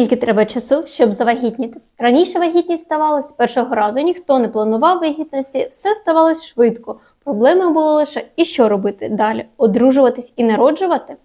Скільки треба часу, щоб завагітніти? Раніше вагітність ставалась першого разу. Ніхто не планував вагітності, все ставалось швидко. Проблема була лише і що робити далі? Одружуватись і народжувати?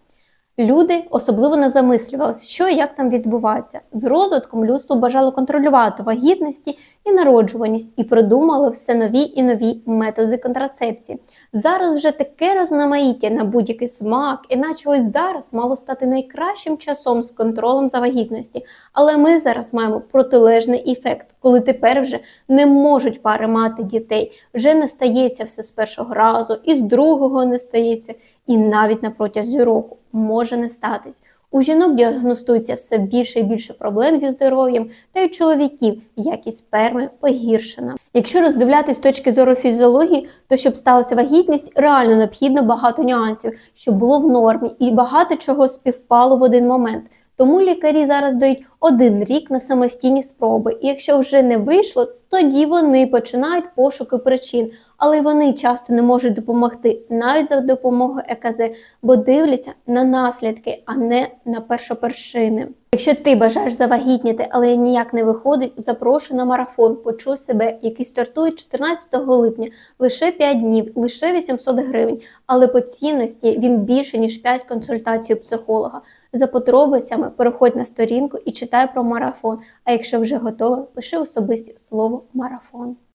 Люди особливо не замислювалися, що і як там відбувається. З розвитком людство бажало контролювати вагітності і народжуваність і придумали все нові і нові методи контрацепції. Зараз вже таке розноманіття на будь-який смак, іначе ось зараз мало стати найкращим часом з контролем за вагітності. Але ми зараз маємо протилежний ефект, коли тепер вже не можуть пари мати дітей, вже не стається все з першого разу, і з другого не стається, і навіть на протязі року може не статись. У жінок діагностується все більше і більше проблем зі здоров'ям, та й у чоловіків якість сперми погіршена. Якщо роздивлятись з точки зору фізіології, то щоб сталася вагітність, реально необхідно багато нюансів, щоб було в нормі, і багато чого співпало в один момент. Тому лікарі зараз дають один рік на самостійні спроби, і якщо вже не вийшло, тоді вони починають пошуки причин, але вони часто не можуть допомогти навіть за допомогою ЕКЗ, бо дивляться на наслідки, а не на першопершини. Якщо ти бажаєш завагітніти, але ніяк не виходить, запрошую на марафон Почуй себе, який стартує 14 липня, лише 5 днів, лише 800 гривень. Але по цінності він більше ніж 5 консультацій у психолога. За подробицями переходь на сторінку і читай про марафон. А якщо вже готова, пиши особисті слово марафон.